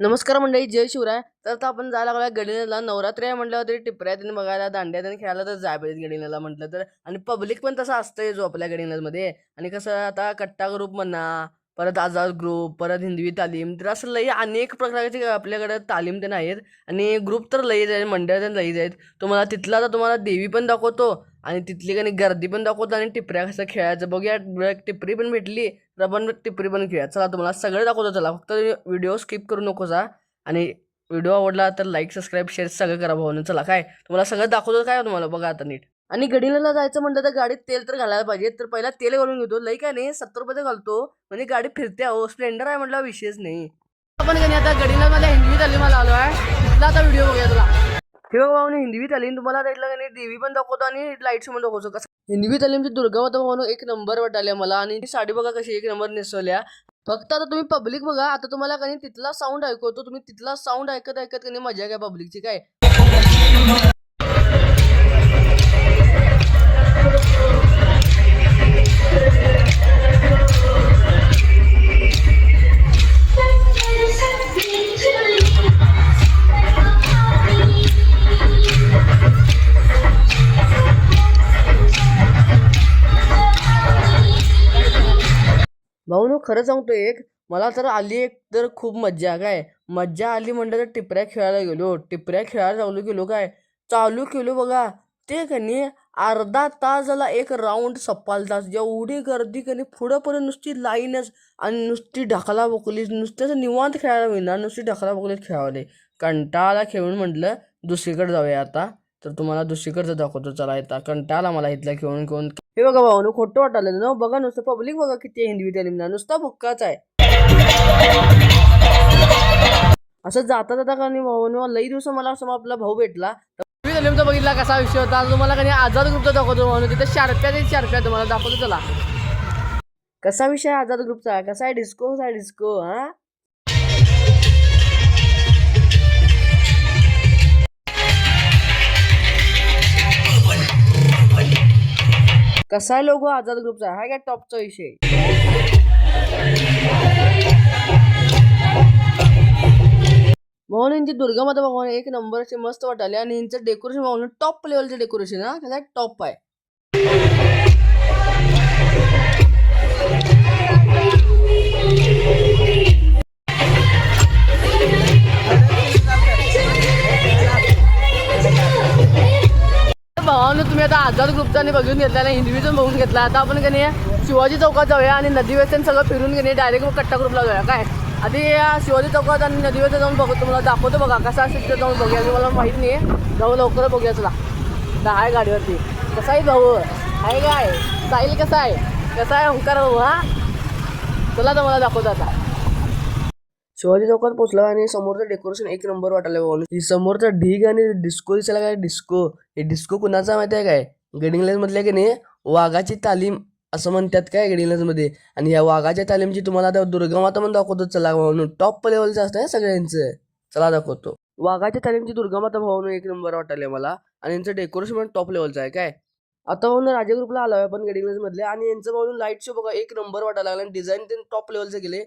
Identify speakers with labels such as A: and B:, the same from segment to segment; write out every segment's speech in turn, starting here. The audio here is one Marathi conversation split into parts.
A: नमस्कार मंडळी जय शिवराय. तर आता आपण जायला लागला गडिनेला नवरात्री आहे म्हटलं तरी टिपऱ्या त्यांनी बघायला दांड्या त्यांनी खेळायला तर जाय पाहिजे गडिनेला म्हटलं तर. आणि पब्लिक पण तसं असतंय जो आपल्या गडिनेमध्ये आणि कसं आता कट्टा ग्रुप म्हणा परत आझाद ग्रुप परत हिंदवी तालीम तर असं लई अनेक प्रकारचे आपल्याकडे तालीम ते आहेत आणि ग्रुप तर लईच आहेत मंडळ तर लईच आहेत. तुम्हाला तिथला तर तुम्हाला देवी पण दाखवतो आणि तिथली काही गर्दी पण दाखवतो आणि टिपऱ्या कसं खेळायचं. बघूया एक टिपरी पण भेटली तर आपण टिपरी पण खेळा चला तुम्हाला सगळं दाखवतो. चला फक्त व्हिडिओ स्किप करू नको जा. आणि व्हिडिओ आवडला तर लाईक सबस्क्राईब शेअर सगळं करा भाऊ चला काय? तुम्हाला सगळं दाखवतो काय तुम्हाला? बघा आता नीट. आणि गडिनेला जायचं म्हणलं तर गाडीत तेल तर घालायला पाहिजे. तर पहिला तेल घालून घेतो. लई काय नाही सत्तर रुपये घालतो. म्हणजे गाडी फिरते अहो स्प्लेंडर आहे म्हटलं विषयच नाही. आपण कधी आता गडिला मध्ये हिंदवी तालीमाला आलो आहे तिथला आता व्हिडिओ बघूया तुला? हे बघा भाऊ हिंदवी तालीम तुम्हाला त्यातलं काही देवी पण दाखवतो आणि लाईट्स पण दाखवतो. कसं? हिंदवी तालीमची दुर्गा माता म्हणून एक नंबर वाटाल्या मला. आणि ती साडी बघा कशी एक नंबर नेसवल्या. फक्त आता तुम्ही पब्लिक बघा. आता तुम्हाला काही तिथला साऊंड ऐकवतो. तुम्ही तिथला साऊंड ऐकत ऐकत काही मजा काय पब्लिकची काय? भाऊ खरं सांगतो एक मला तर आली एक तर खूप मज्जा काय? मज्जा आली म्हणलं तर टिपऱ्या खेळायला गेलो. टिपऱ्या खेळायला चालू गेलो काय? चालू केलो बघा. ते कनी अर्धा तास झाला एक राऊंड सप्पाल तास. एवढी गर्दी कनी पुढं पर्यंत नुसती लाईनच आणि नुसती ढकला बोकली नुसत्याच निवांत खेळायला मिळणार नुसती ढकला बोकलीच खेळावले. कंटाळा खेळून म्हटलं दुसरीकडे जाऊया आता. तर तुम्हाला दुसरीकडचं दाखवतो. चला येता कंटाळा मला इथल्या खेळून खेळून. हे बघा भाऊ खोटं वाटायला ना. बघा नुसतं पब्लिक बघा किती आहे हिंदवी तालीमला नुसता बुक्काच आहे. असं जाता जाता का नाही भाऊ? लई दिवस मला असं आपला भाऊ भेटला. हिंदवी बघितला कसा विषय होता? तुम्हाला काही आझाद ग्रुपचा दाखवतो म्हणून तिथे शार्प्या ते शार्प्या तुम्हाला दाखवतो. चला. कसा विषय आहे आझाद ग्रुपचा? कसा आहे? डिस्को कसा आहे डिस्को? हा? कसा आहे लोगो? आझाद ग्रुपचा. हा काय टॉपचा विषय? म्हणून यांची दुर्गा माता भगवान एक नंबरचे मस्त वाटाले आणि यांचं डेकोरेशन म्हणून टॉप लेवलचं डेकोरेशन हा? टॉप आहे. आझाद ग्रुपचा बघून घेतला आणि हिंदवीतून बघून घेतला. आता आपण का नाही शिवाजी चौकात जाऊया आणि नदी व्यसन सगळं फिरून घेणे डायरेक्ट कट्टा ग्रुपला जाऊया. काय? आधी या शिवाजी चौकात आणि नदी व्यसन जाऊन बघतो तुम्हाला दाखवतो बघा कसा असेल तिथे जाऊन बघूया. मला माहीत नाही जाऊ लवकर बघूया चला. दहा आहे गाडीवरती. कसा आहे भाऊ? आहे काय? साईल कसा आहे? कसा आहे ओंकार भाऊ हा? चला तर मला दाखवतो आता. शिवाजी चौकात पोहोचलो आणि समोरचं डेकोरेशन एक नंबर वाटायला बघून ही समोरचा ढीग आणि डिस्को दिसायला काय डिस्को हे डिस्को कुणाचा माहिती आहे काय? गडिंग्लज मधल्या की नाही वाघाची तालीम असं म्हणतात काय गडिंग्लजमध्ये आणि या वाघाच्या तालीमची तुम्हाला आता दुर्गा माता म्हणून दाखवतो चला म्हणून टॉप लेवलचं असतं ना सगळ्यांचं. चला दाखवतो. वाघाच्या तालीमची दुर्गा माता भावनं एक नंबर वाटायला मला. आणि यांचं डेकोरेशन पण टॉप लेवलचं आहे काय? आता भाऊन राजे ग्रुपला आलो आपण गडिंग्लज मधले. आणि यांचं भाऊन लाइट शो बघा एक नंबर वाटायला लागला आणि डिझाईन ते टॉप लेवलचे गेले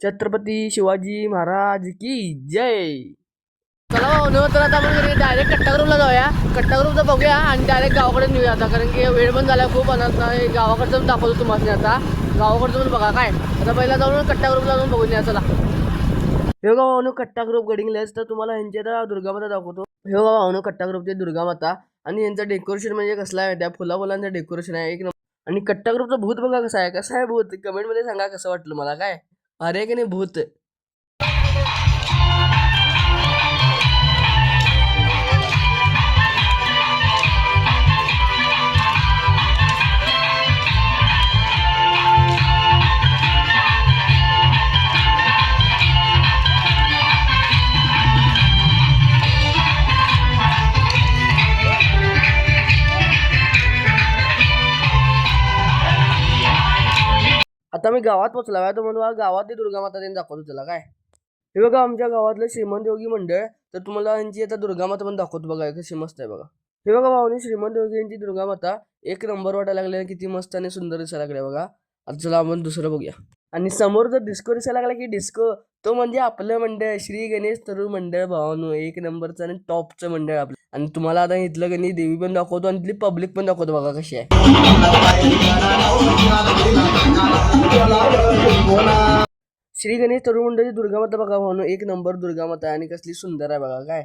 A: छत्रपती शिवाजी महाराज की जय! चला भाऊ तर आता आपण डायरेक्ट कट्टाग्रुपला जाऊया. कट्टाग्रुपचं बघूया आणि डायरेक्ट गावाकडे नेऊया आता कारण की वेळ पण झाला खूप अनंत नाही गावाकडचं दाखवतो तुम्हाला आता. गावाकडचं पण बघा काय. आता पहिला जाऊन कट्टा ग्रुपला जाऊन बघून या चला. हे बघा कट्टा ग्रुप गडिंगलेस तर तुम्हाला यांची आता दुर्गामाता दाखवतो. हे बघा भाऊ कट्टा ग्रुपचे दुर्गामाता आणि यांचं डेकोरेशन म्हणजे कसलं आहे त्या फुला फुलांचं डेकोरेशन आहे एक नंबर. आणि कट्टा ग्रुपचं भूत बघा कसं आहे कसं आहे भूत? कमेंटमध्ये सांगा कसं वाटलं मला काय? अरे की नाही भूत? आता मी गावात पोचला आहे तर मला गावातली दुर्गा माता त्यांनी दाखवतो तुला काय? हे बघा आमच्या गावातलं श्रीमंत योगी मंडळ तर तुम्हाला यांची आता दुर्गा माता पण दाखवतो बघा कशी मस्त आहे बघा. हे बघा भाऊनी श्रीमंत योगी यांची दुर्गा माता एक नंबर वाटायला लागले किती मस्त आणि सुंदर दिसायला लागले बघा. आता चला आपण दुसरं बघूया. आणि समोर जर डिस्को दिसायला लागला की डिस्को तो म्हणजे आपलं मंडळ श्री गणेश तरुण मंडळ भावानू एक नंबरचं आणि टॉपचं मंडळ आपलं. आणि तुम्हाला आता इथलं गणी देवी पण दाखवतो आणि इथली पब्लिक पण दाखवतो बघा कशी आहे. श्री गणेश तरुण मंडळी दुर्गा माता बघा म्हणून एक नंबर दुर्गा माता आणि कसली सुंदर आहे बघा काय?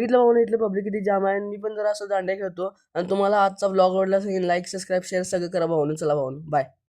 A: बघितलं भाऊ इथलं पब्लिक किती जाम आहे. मी पण जरा असं दांड्या खेळतो. आणि तुम्हाला आजचा ब्लॉग आवडला असेल लाईक सबस्क्राईब शेअर सगळं करा भाऊन चला भाऊ बाय